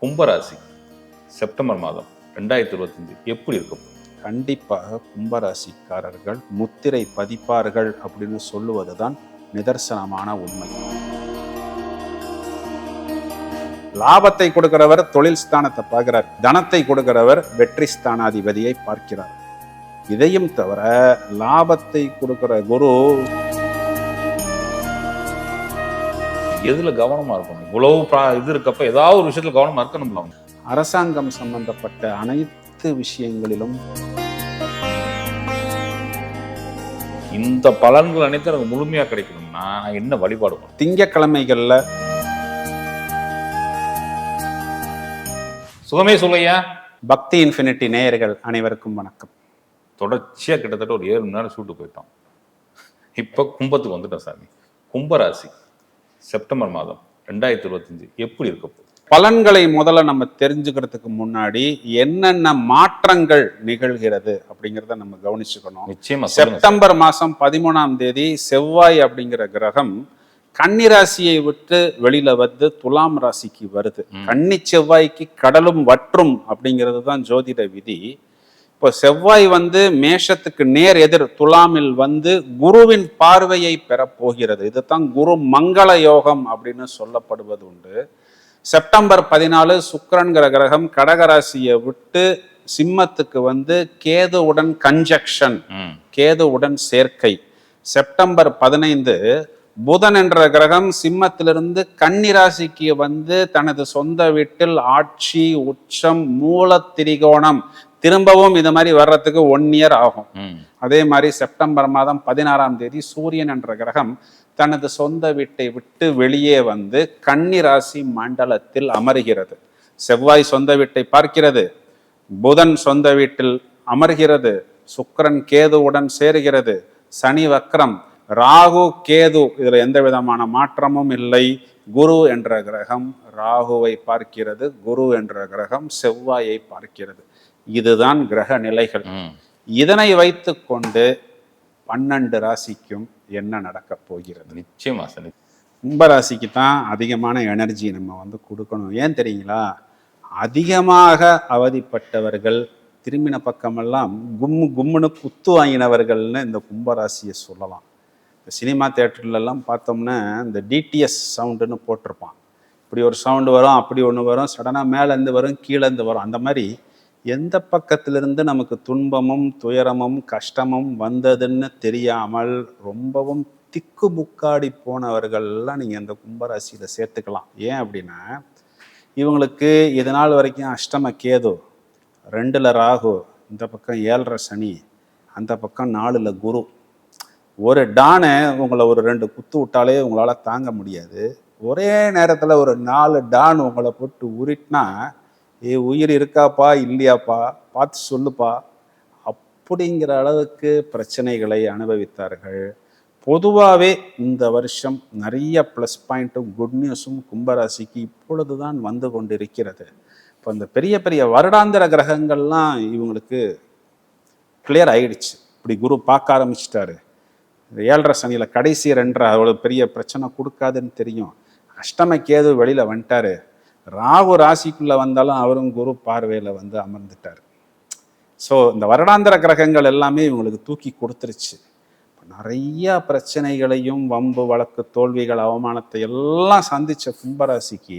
கும்பராசி செப்டம்பர் மாதம் ரெண்டாயிரத்தி இருபத்தஞ்சு எப்படி இருக்கும்? கண்டிப்பாக கும்பராசிக்காரர்கள் முத்திரை பதிப்பார்கள் அப்படின்னு சொல்லுவதுதான் நிதர்சனமான உண்மை. லாபத்தை கொடுக்கிறவர் தொழில் ஸ்தானத்தை பார்க்கிறார். தனத்தை கொடுக்கிறவர் வெற்றி ஸ்தானாதிபதியை பார்க்கிறார். இதையும் தவிர லாபத்தை கொடுக்கிற குரு எதுல கவனமா இருக்கணும்? இவ்வளவு இது இருக்கப்ப ஏதாவது ஒரு விஷயத்துல கவனமா இருக்கணும்ல அவங்க அரசாங்கம் சம்பந்தப்பட்ட அனைத்து விஷயங்களிலும் இந்த பலன்கள் அனைத்தும் எனக்கு முழுமையா கிடைக்கணும்னா நான் என்ன வழிபாடு திங்கக்கிழமைகள்ல சுகமே சொல்லையா? பக்தி இன்ஃபினிட்டி நேயர்கள் அனைவருக்கும் வணக்கம். தொடர்ச்சியா கிட்டத்தட்ட ஒரு ஏழு மணி நேரம் ஷூட்டு போயிட்டோம். இப்போ கும்பத்துக்கு வந்துட்டோம் சாமி. கும்பராசி. செப்டம்பர் மாதம் ரெண்டாயிரத்தி இருபத்தஞ்சு எப்படி இருக்க போகுது? பலன்களை முதல்ல நம்ம தெரிஞ்சுக்கிறதுக்கு முன்னாடி என்னென்ன மாற்றங்கள் நிகழ்கிறது அப்படிங்கிறத நம்ம கவனிச்சுக்கணும். நிச்சயமா. செப்டம்பர் மாசம் பதிமூணாம் தேதி செவ்வாய் அப்படிங்கிற கிரகம் கன்னி ராசியை விட்டு வெளியில வந்து துலாம் ராசிக்கு வருது. கன்னி செவ்வாய்க்கு கடலும் வற்றும் அப்படிங்கிறது தான் ஜோதிட விதி. இப்போ செவ்வாய் வந்து மேஷத்துக்கு நேர் எதிர் துலாமில் வந்து குருவின் பார்வையை பெறப் போகிறது. இதுதான் குரு மங்கள யோகம் அப்படின்னு சொல்லப்படுவது உண்டு. செப்டம்பர் பதினாலு சுக்கிரன்கிற கிரகம் கடகராசியை விட்டு சிம்மத்துக்கு வந்து கேதுவுடன் கன்ஜக்ஷன் கேதுவுடன் சேர்க்கை. செப்டம்பர் பதினைந்து புதன் என்ற கிரகம் சிம்மத்திலிருந்து கன்னி ராசிக்கு வந்து தனது சொந்த வீட்டில் ஆட்சி உச்சம் மூல திரிகோணம் திரும்பவும் இது மாதிரி வர்றதுக்கு ஒன் இயர் ஆகும். அதே மாதிரி செப்டம்பர் மாதம் பதினாறாம் தேதி சூரியன் என்ற கிரகம் தனது சொந்த வீட்டை விட்டு வெளியே வந்து கன்னி ராசி மண்டலத்தில் அமருகிறது. செவ்வாய் சொந்த வீட்டை பார்க்கிறது. புதன் சொந்த வீட்டில் அமர்கிறது. சுக்கிரன் கேதுவுடன் சேருகிறது. சனி வக்ரம் ராகு கேது இதுல எந்த விதமான மாற்றமும் இல்லை. குரு என்ற கிரகம் ராகுவை பார்க்கிறது. குரு என்ற கிரகம் செவ்வாயை பார்க்கிறது. இதுதான் கிரக நிலைகள். இதனை வைத்துக்கொண்டு பன்னெண்டு ராசிக்கும் என்ன நடக்கப் போகிறது? நிச்சயமா சார் கும்பராசிக்கு தான் அதிகமான எனர்ஜி நம்ம வந்து கொடுக்கணும். ஏன் தெரியுங்களா? அதிகமாக அவதிப்பட்டவர்கள் திரும்பின பக்கமெல்லாம் கும்மு கும்முன்னு குத்து வாங்கினவர்கள்னு இந்த கும்பராசியை சொல்லலாம். இந்த சினிமா தேட்டர்லலாம் பார்த்தோம்னா இந்த டிடிஎஸ் சவுண்டுன்னு போட்டிருப்பான். இப்படி ஒரு சவுண்டு வரும் அப்படி ஒன்று வரும் சடனாக மேலேருந்து வரும் கீழேருந்து வரும் அந்த மாதிரி எந்த பக்கத்திலிருந்து நமக்கு துன்பமும் துயரமும் கஷ்டமும் வந்ததுன்னு தெரியாமல் ரொம்பவும் திக்கு முக்காடி போனவர்கள்லாம் நீங்கள் இந்த கும்பராசியில் சேர்த்துக்கலாம். ஏன் அப்படின்னா இவங்களுக்கு இது நாள் வரைக்கும் அஷ்டம கேது ரெண்டில் ராகு இந்த பக்கம் ஏழரை சனி அந்த பக்கம் நாலில் குரு. ஒரு டானை உங்களை ஒரு ரெண்டு குத்து விட்டாலே உங்களால் தாங்க முடியாது. ஒரே நேரத்தில் ஒரு நாலு டான் உங்களை போட்டு உருட்டினா ஏ உயிர் இருக்காப்பா? இல்லையாப்பா? பார்த்து சொல்லுப்பா. அப்படிங்கிற அளவுக்கு பிரச்சனைகளை அனுபவித்தார்கள். பொதுவாகவே இந்த வருஷம் நிறைய ப்ளஸ் பாயிண்ட்டும் குட் நியூஸும் கும்பராசிக்கு இப்பொழுது தான் வந்து கொண்டிருக்கிறது. இப்போ இந்த பெரிய பெரிய வருடாந்திர கிரகங்கள்லாம் இவங்களுக்கு கிளியர் ஆயிடுச்சு. இப்படி குரு பார்க்க ஆரம்பிச்சிட்டாரு. இந்த ஏழரை சனியில் கடைசி ரெண்டரை அவ்வளோ பெரிய பிரச்சனை கொடுக்காதுன்னு தெரியும். அஷ்டம கேது வெளியில் வந்துட்டாரு. ராகு ராசிக்குள்ளே வந்தாலும் அவரும் குரு பார்வையில் வந்து அமர்ந்துட்டார். ஸோ இந்த வருடாந்திர கிரகங்கள் எல்லாமே இவங்களுக்கு தூக்கி கொடுத்துருச்சு. நிறையா நிறைய பிரச்சனைகளையும் வம்பு வழக்கு தோல்விகள் அவமானத்தை எல்லாம் சந்தித்த கும்பராசிக்கு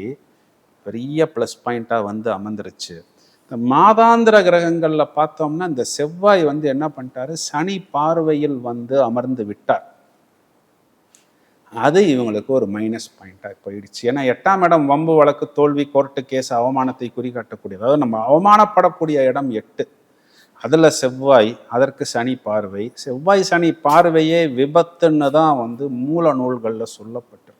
பெரிய ப்ளஸ் பாயிண்ட்டாக வந்து அமர்ந்துருச்சு. இந்த மாதாந்திர கிரகங்களில் பார்த்தோம்னா இந்த செவ்வாய் வந்து என்ன பண்ணிட்டாரு? சனி பார்வையில் வந்து அமர்ந்து விட்டார். அது இவங்களுக்கு ஒரு மைனஸ் பாயிண்ட்டாக போயிடுச்சு. ஏன்னா எட்டாம் இடம் வம்பு வழக்கு தோல்வி கோர்ட்டு கேஸ் அவமானத்தை குறிகாட்டக்கூடிய அதாவது நம்ம அவமானப்படக்கூடிய இடம் எட்டு. அதில் செவ்வாய் அதற்கு சனி பார்வை. செவ்வாய் சனி பார்வையே விபத்துன்னு தான் வந்து மூல நூல்களில் சொல்லப்பட்டிருக்கு.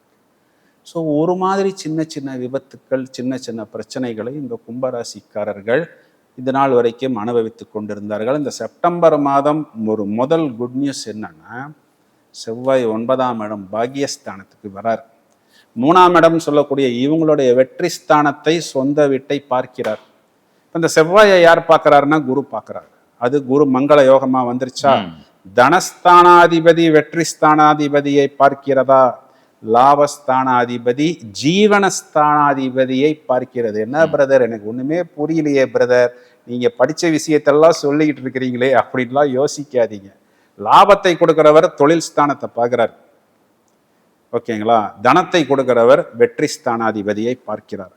ஸோ ஒரு மாதிரி சின்ன சின்ன விபத்துக்கள் சின்ன சின்ன பிரச்சனைகளை இந்த கும்பராசிக்காரர்கள் இது நாள் வரைக்கும் அனுபவித்து கொண்டிருந்தார்கள். இந்த செப்டம்பர் மாதம் ஒரு முதல் குட் நியூஸ் என்னன்னா செவ்வாய் ஒன்பதாம் இடம் பாக்கியஸ்தானத்துக்கு வரார். மூணாம் இடம் சொல்லக்கூடிய இவங்களுடைய வெற்றி ஸ்தானத்தை சொந்த வீட்டை பார்க்கிறார். இந்த செவ்வாயை யார் பார்க்கறாருன்னா குரு பார்க்கறாரு. அது குரு மங்கள யோகமா வந்துருச்சா. தனஸ்தானாதிபதி வெற்றி ஸ்தானாதிபதியை பார்க்கிறதா? லாபஸ்தானாதிபதி ஜீவனஸ்தானாதிபதியை பார்க்கிறது. என்ன பிரதர்? எனக்கு ஒண்ணுமே புரியலையே பிரதர். நீங்க படிச்ச விஷயத்தெல்லாம் சொல்லிக்கிட்டு இருக்கிறீங்களே அப்படின்லாம் யோசிக்காதீங்க. லாபத்தை கொடுக்கிறவர் தொழில் ஸ்தானத்தை பார்க்கிறார். ஓகேங்களா? தனத்தை கொடுக்கிறவர் வெற்றி ஸ்தானாதிபதியை பார்க்கிறார்.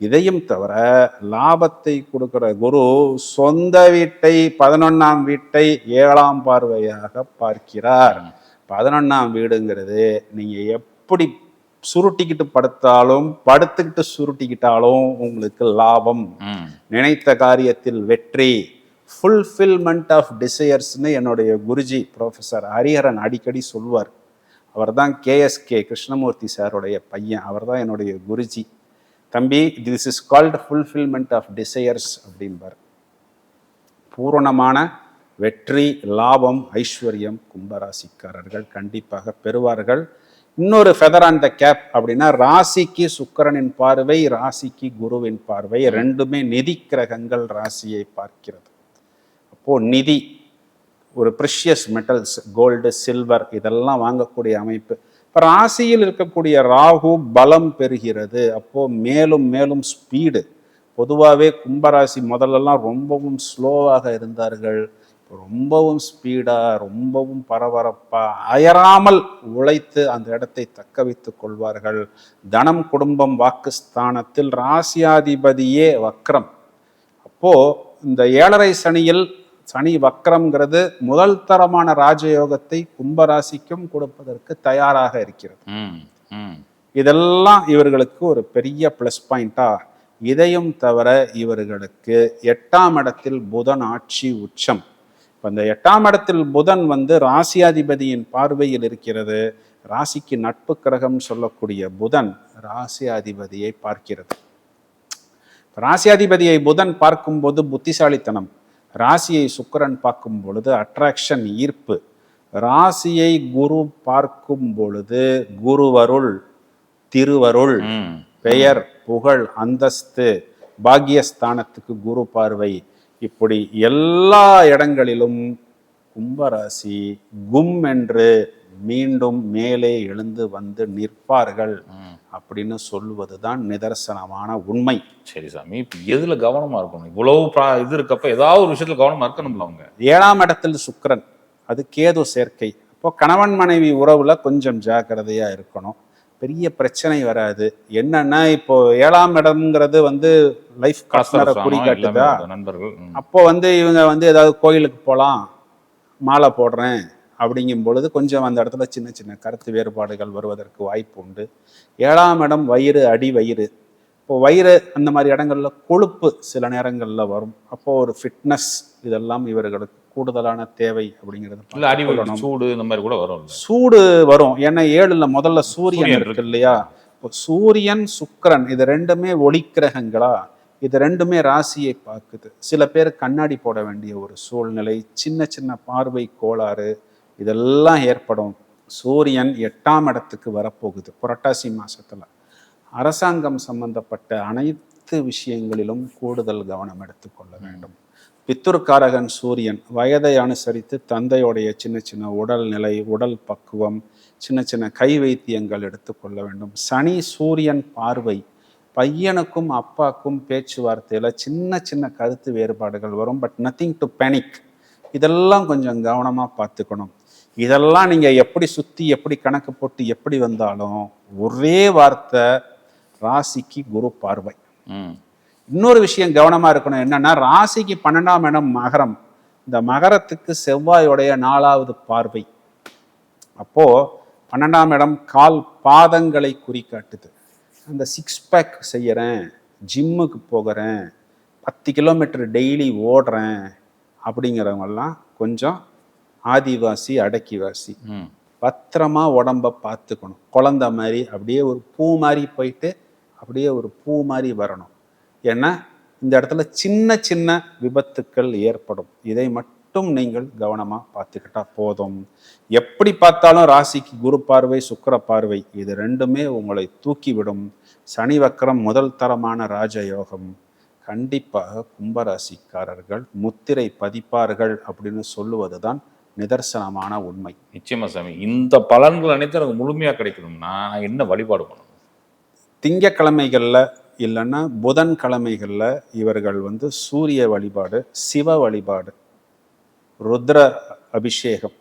இதையும் தவிர லாபத்தை கொடுக்கிற குரு சொந்த வீட்டை பதினொன்னாம் வீட்டை ஏழாம் பார்வையாக பார்க்கிறார். பதினொன்னாம் வீடுங்கிறது நீங்க எப்படி சுருட்டிக்கிட்டு படுத்தாலும் படுத்துக்கிட்டு சுருட்டிக்கிட்டாலும் உங்களுக்கு லாபம். நினைத்த காரியத்தில் வெற்றி. ஃபுல்ஃபில்மெண்ட் ஆஃப் டிசையர்ஸ்னு என்னுடைய குருஜி ப்ரொஃபஸர் ஹரிஹரன் அடிக்கடி சொல்வார் அவர் தான் கேஎஸ்கே கிருஷ்ணமூர்த்தி சாருடைய பையன். அவர் தான் என்னுடைய குருஜி. தம்பி this is called fulfilment of desires அப்படின்பார் பூரணமான வெற்றி லாபம் ஐஸ்வர்யம் கும்பராசிக்காரர்கள் கண்டிப்பாக பெறுவார்கள். இன்னொரு ஃபெதர் ஆன் த கேப் அப்படின்னா ராசிக்கு சுக்கரனின் பார்வை ராசிக்கு குருவின் பார்வை ரெண்டுமே நிதி கிரகங்கள் ராசியை பார்க்கிறது. ஓ நிதி ஒரு ப்ரிஷியஸ் மெட்டல்ஸ் கோல்டு சில்வர் இதெல்லாம் வாங்கக்கூடிய அமைப்பு. இப்போ ராசியில் இருக்கக்கூடிய ராகு பலம் பெறுகிறது. அப்போது மேலும் மேலும் ஸ்பீடு பொதுவாகவே கும்பராசி முதல்லலாம் ரொம்பவும் ஸ்லோவாக இருந்தார்கள். ரொம்பவும் ஸ்பீடாக ரொம்பவும் பரபரப்பாக அயராமல் உழைத்து அந்த இடத்தை தக்க வைத்து கொள்வார்கள். தனம் குடும்பம் வாக்குஸ்தானத்தில் ராசியாதிபதியே வக்ரம். அப்போது இந்த ஏழரை சனியில் சனி வக்ரம்ங்கிறது முதல் தரமான ராஜயோகத்தை கும்பராசிக்கும் கொடுப்பதற்கு தயாராக இருக்கிறது. இதெல்லாம் இவர்களுக்கு ஒரு பெரிய ப்ளஸ் பாயிண்டா இதையும் தவிர இவர்களுக்கு எட்டாம் இடத்தில் புதன் ஆட்சி உச்சம். இப்போ இந்த எட்டாம் இடத்தில் புதன் வந்து ராசியாதிபதியின் பார்வையில் இருக்கிறது. ராசிக்கு நட்பு கிரகம் சொல்லக்கூடிய புதன் ராசியாதிபதியை பார்க்கிறது. ராசியாதிபதியை புதன் பார்க்கும்போது புத்திசாலித்தனம். ராசியை சுக்கிரன் பார்க்கும் பொழுது அட்ராக்ஷன் ஈர்ப்பு. ராசியை குரு பார்க்கும் பொழுது குருவருள் திருவருள் பெயர் புகழ் அந்தஸ்து பாக்கியஸ்தானத்துக்கு குரு பார்வை. இப்படி எல்லா இடங்களிலும் கும்பராசி கும் என்று மீண்டும் மேலே எழுந்து வந்து நிற்பார்கள் அப்படின்னு சொல்லுவதுதான் நிதர்சனமான உண்மை. சரி சாமி இப்போ எதுல கவனமா இருக்கணும்? இவ்வளவு இது இருக்கப்ப ஏதாவது ஒரு விஷயத்துல கவனமா இருக்கணும்ல அவங்க. ஏழாம் இடத்தில் சுக்கிரன் அது கேது சேர்க்கை. அப்போ கணவன் மனைவி உறவுல கொஞ்சம் ஜாக்கிரதையா இருக்கணும். பெரிய பிரச்சனை வராது. என்னன்னா இப்போ ஏழாம் இடம்ங்கிறது வந்து லைஃப் காசு குறிக்காட்டுதா நண்பர்கள். அப்போ வந்து இவங்க வந்து ஏதாவது கோயிலுக்கு போகலாம் மாலை போடுறேன் அப்படிங்கும் பொழுது கொஞ்சம் அந்த இடத்துல சின்ன சின்ன கருத்து வேறுபாடுகள் வருவதற்கு வாய்ப்பு உண்டு ஏழாம் இடம் வயிறு அடி வயிறு. இப்போ வயிறு அந்த மாதிரி இடங்கள்ல கொழுப்பு சில நேரங்கள்ல வரும். அப்போ ஒரு ஃபிட்னஸ் இதெல்லாம் இவர்களுக்கு கூடுதலான தேவை அப்படிங்கிறது அடி. சூடு இந்த மாதிரி கூட வரும்ல சூடு வரும். ஏன்னா ஏழுல முதல்ல சூரியன் இருக்கு. இல்லையா? இப்போ சூரியன் சுக்கிரன் இது ரெண்டுமே ஒளிக்கிரகங்களா இது ரெண்டுமே ராசியை பார்க்குது. சில பேர் கண்ணாடி போட வேண்டிய ஒரு சூழ்நிலை சின்ன சின்ன பார்வை கோளாறு இதெல்லாம் ஏற்படும். சூரியன் எட்டாம் இடத்துக்கு வரப்போகுது புரட்டாசி மாசத்துல. அரசாங்கம் சம்பந்தப்பட்ட அனைத்து விஷயங்களிலும் கூடுதல் கவனம் எடுத்துக்கொள்ள வேண்டும். பித்துர்காரகன் சூரியன் வயதை அனுசரித்து தந்தையுடைய சின்ன சின்ன உடல் நிலை உடல் பக்குவம் சின்ன சின்ன கை வைத்தியங்கள் எடுத்துக்கொள்ள வேண்டும். சனி சூரியன் பார்வை பையனுக்கும் அப்பாக்கும் பேச்சுவார்த்தையில் சின்ன சின்ன கருத்து வேறுபாடுகள் வரும். பட் நத்திங் டு பேனிக் இதெல்லாம் கொஞ்சம் கவனமா பார்த்துக்கணும். இதெல்லாம் நீங்க எப்படி சுத்தி எப்படி கணக்கு போட்டு எப்படி வந்தாலும் ஒரே வார்த்தை ராசிக்கு குரு பார்வை. இன்னொரு விஷயம் கவனமா இருக்கணும். என்னன்னா ராசிக்கு பன்னெண்டாம் இடம் மகரம். இந்த மகரத்துக்கு செவ்வாயோடைய நாலாவது பார்வை. அப்போ பன்னெண்டாம் இடம் கால் பாதங்களை குறிக்காட்டுது அந்த சிக்ஸ் பேக் செய்யறேன் ஜிம்முக்கு போகிறேன் பத்து கிலோமீட்டர் டெய்லி ஓடுறேன் அப்படிங்கிறவங்கெல்லாம் கொஞ்சம் ஆதிவாசி அடக்கிவாசி. பத்திரமா உடம்ப பார்த்துக்கணும். குழந்த மாதிரி அப்படியே ஒரு பூ மாதிரி போயிட்டு அப்படியே ஒரு பூ மாதிரி வரணும். ஏன்னா இந்த இடத்துல சின்ன சின்ன விபத்துக்கள் ஏற்படும். இதை மட்டும் நீங்கள் கவனமா பார்த்துக்கிட்டா போதும். எப்படி பார்த்தாலும் ராசிக்கு குரு பார்வை சுக்கிர பார்வை இது ரெண்டுமே உங்களை தூக்கிவிடும். சனி வக்கரம் முதல் தரமான ராஜயோகம். கண்டிப்பாக கும்பராசிக்காரர்கள் முத்திரை பதிப்பார்கள் அப்படின்னு சொல்லுவதுதான் நிதர்சனமான உண்மை. நிச்சயமா சாமி. இந்த பலன்கள் அனைத்தும் எனக்கு முழுமையா கிடைக்கணும்னா நான் என்ன வழிபாடு பண்ணணும்? திங்கக்கிழமைகளில் இல்லைன்னா புதன்கிழமைகளில் இவர்கள் வந்து சூரிய வழிபாடு சிவ வழிபாடு ருத்ர அபிஷேகம்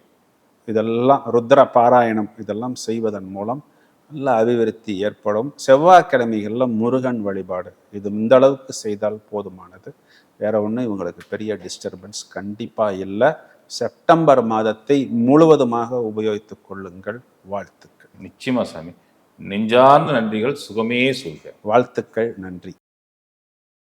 இதெல்லாம் ருத்ர பாராயணம் இதெல்லாம் செய்வதன் மூலம் நல்ல அபிவிருத்தி ஏற்படும். செவ்வாய்க்கிழமைகளில் முருகன் வழிபாடு. இது இந்த அளவுக்கு செய்தால் போதுமானது. வேற ஒன்றும் இவங்களுக்கு பெரிய டிஸ்டர்பன்ஸ் கண்டிப்பாக இல்லை. செப்டம்பர் மாதத்தை முழுவதுமாக உபயோகித்துக் கொள்ளுங்கள். வாழ்த்துக்கள். நிச்சயமா சாமி. நெஞ்சார்ந்த நன்றிகள் சுகமே சொல்க. வாழ்த்துக்கள். நன்றி.